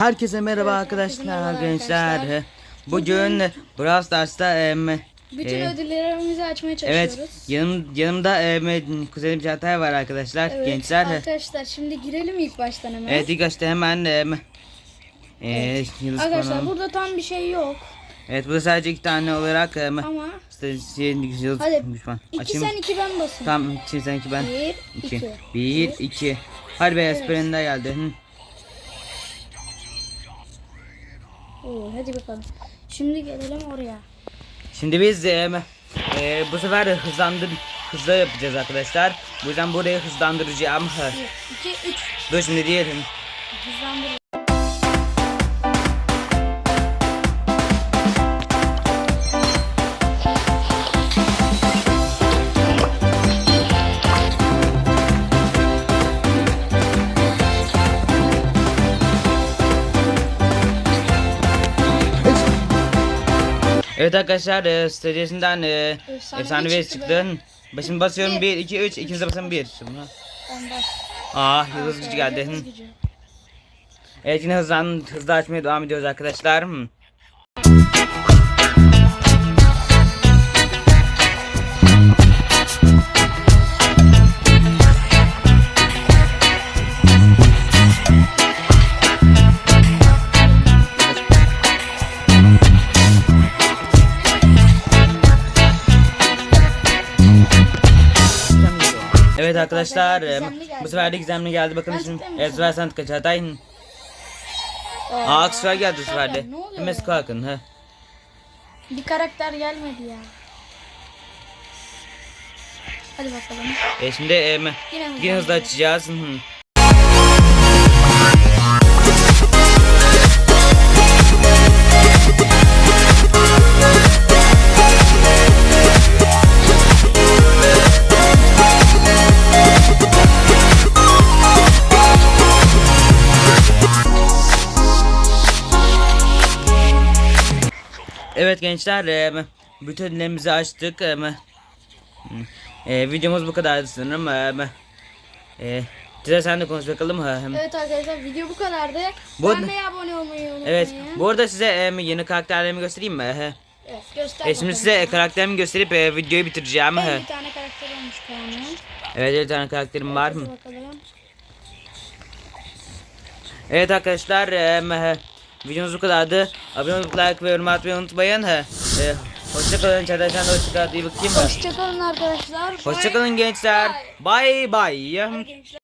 Herkese merhaba Evet, arkadaşlar, merhaba gençler. arkadaşlar. Bugün Brawl Stars'ta em, Bütün e, ödüllerimizi açmaya evet çalışıyoruz. yanım, yanımda em, kuzenim Çağatay var arkadaşlar, Evet, gençler. Arkadaşlar şimdi girelim ilk baştan hemen. Evet ilk başta hemen em, e, Yıldız Arkadaşlar Konum. burada tam bir şey yok Evet burada sadece iki tane olarak em, ama işte şey, Yıldız Hadi, düşman. iki Açayım. sen iki ben basın. Tamam iki sen iki ben. Bir, İki. iki. Bir, iki. Hadi be Evet. Geldi. Hı. Oo, hadi bakalım. Şimdi gelelim oraya. Şimdi biz em, e, bu sefer hızlandır hızlı yapacağız arkadaşlar. Bu yüzden burayı hızlandıracağım. Bir, iki, üç. Dur şimdi diyelim. Hızlandır. Evet arkadaşlar e, stratejisinden e, Efsane efsane bir çıktı. Başını basıyorum Bir. 1 2 3 ikinize basın 1. Şimdi. Ben bas. Ah yıldız gücü geldi. Evet yine hızlan hızlı açmaya devam ediyoruz arkadaşlar. Evet arkadaşlar e, bu sefer de gizemli geldi bakın şimdi ver sen tıkaç Hatay. Aa, aksiyel geldi bu sefer de. Hemen kalkın he. Bir karakter gelmedi ya. Hadi bakalım. E, şimdi e, Yine yine hızlı açacağız. Hı. Evet gençler e, bütün ödüllerimizi açtık. E, e, videomuz bu kadar sanırım. E, e, Tire sen de konuş bakalım. Evet arkadaşlar video bu kadardı. Bu- Beğenmeyi abone olmayı unutmayın. Evet bu arada size yeni karakterlerimi göstereyim mi? Evet göster E, şimdi size karakterimi gösterip e, videoyu bitireceğim. Ben E, bir tane karakter olmuş Kaan'ın. Evet bir tane karakterim var. Bakalım. Evet arkadaşlar e, videomuz bu kadardı. Abone olup like ve yorum atmayı unutmayın. E, e, Hoşçakalın Çağatay sen de hoşçakal. İyi bakayım. Hoşçakalın arkadaşlar. Hoşçakalın gençler. Bye bye. Bye.